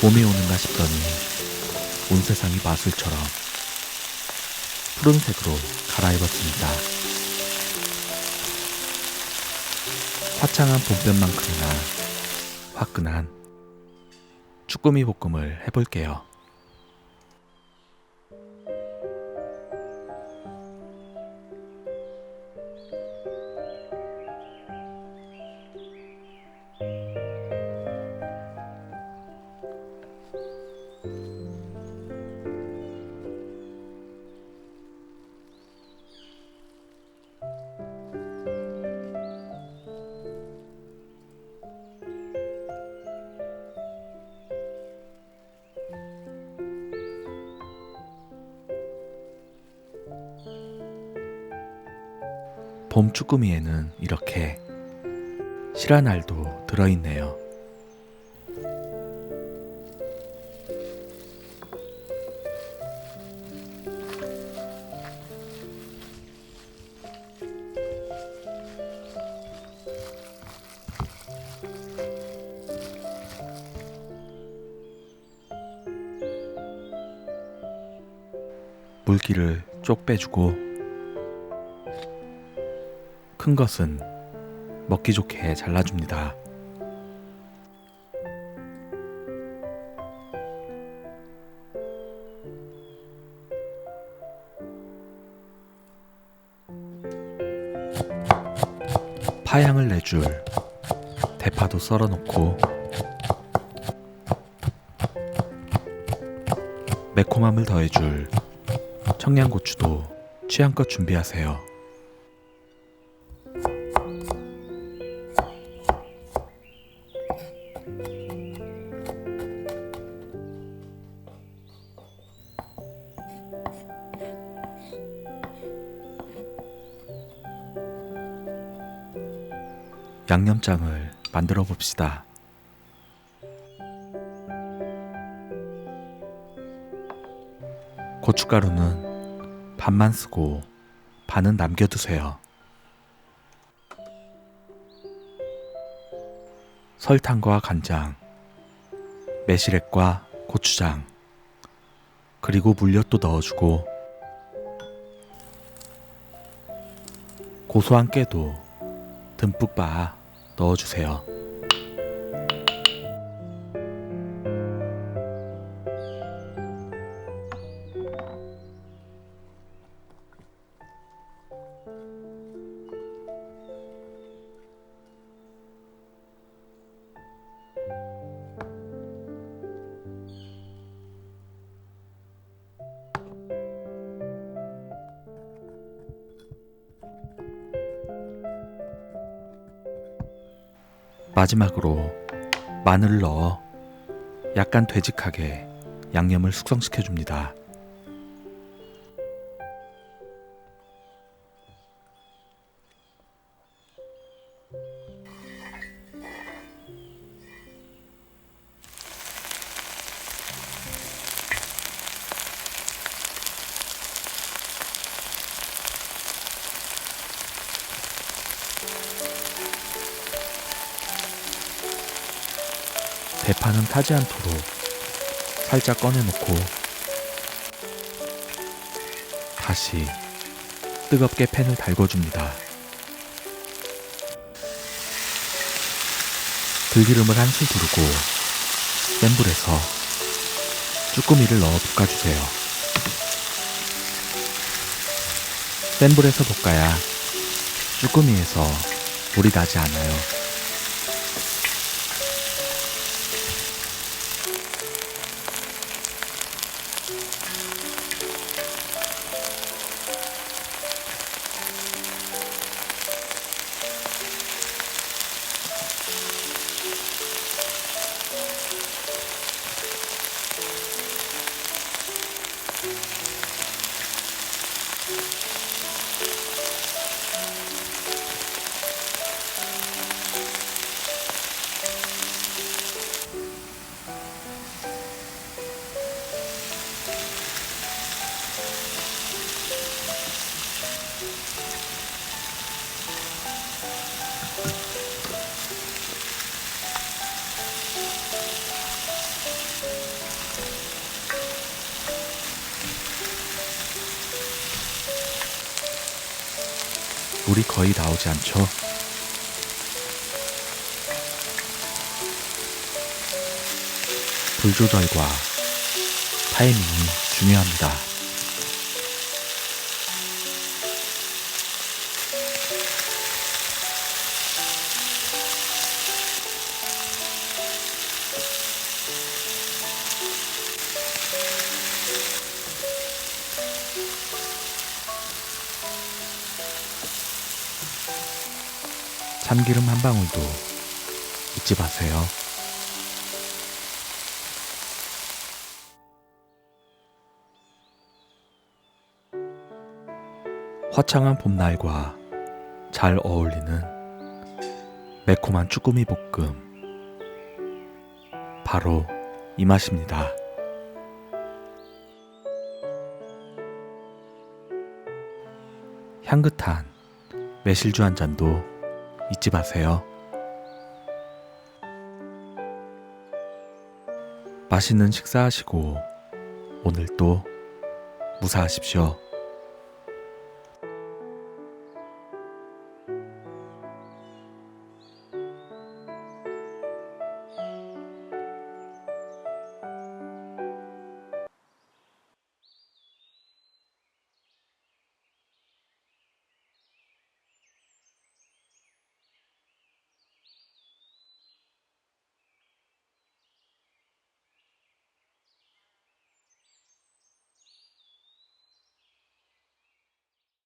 봄이 오는가 싶더니 온 세상이 마술처럼 푸른색으로 갈아입었습니다. 화창한 봄볕만큼이나 화끈한 쭈꾸미 볶음을 해볼게요. 봄 쭈꾸미에는 이렇게 실한 알도 들어있네요. 물기를 쪽 빼주고 큰 것은 먹기 좋게 잘라줍니다. 파향을 내줄 대파도 썰어 놓고 매콤함을 더해줄 청양고추도 취향껏 준비하세요. 양념장을 만들어 봅시다. 고춧가루는 반만 쓰고 반은 남겨두세요. 설탕과 간장, 매실액과 고추장, 그리고 물엿도 넣어주고 고소한 깨도 듬뿍 빻아 넣어주세요. 마지막으로 마늘을 넣어 약간 되직하게 양념을 숙성시켜 줍니다. 대파는 타지 않도록 살짝 꺼내놓고 다시 뜨겁게 팬을 달궈줍니다. 들기름을 한술 두르고 센 불에서 쭈꾸미를 넣어 볶아주세요. 센 불에서 볶아야 쭈꾸미에서 물이 나지 않아요. Bye. 물이 거의 나오지 않죠. 불 조절과 타이밍이 중요합니다. 참기름 한 방울도 잊지 마세요. 화창한 봄날과 잘 어울리는 매콤한 쭈꾸미 볶음. 바로 이 맛입니다. 향긋한 매실주 한 잔도 잊지 마세요. 맛있는 식사하시고 오늘 또 무사하십시오.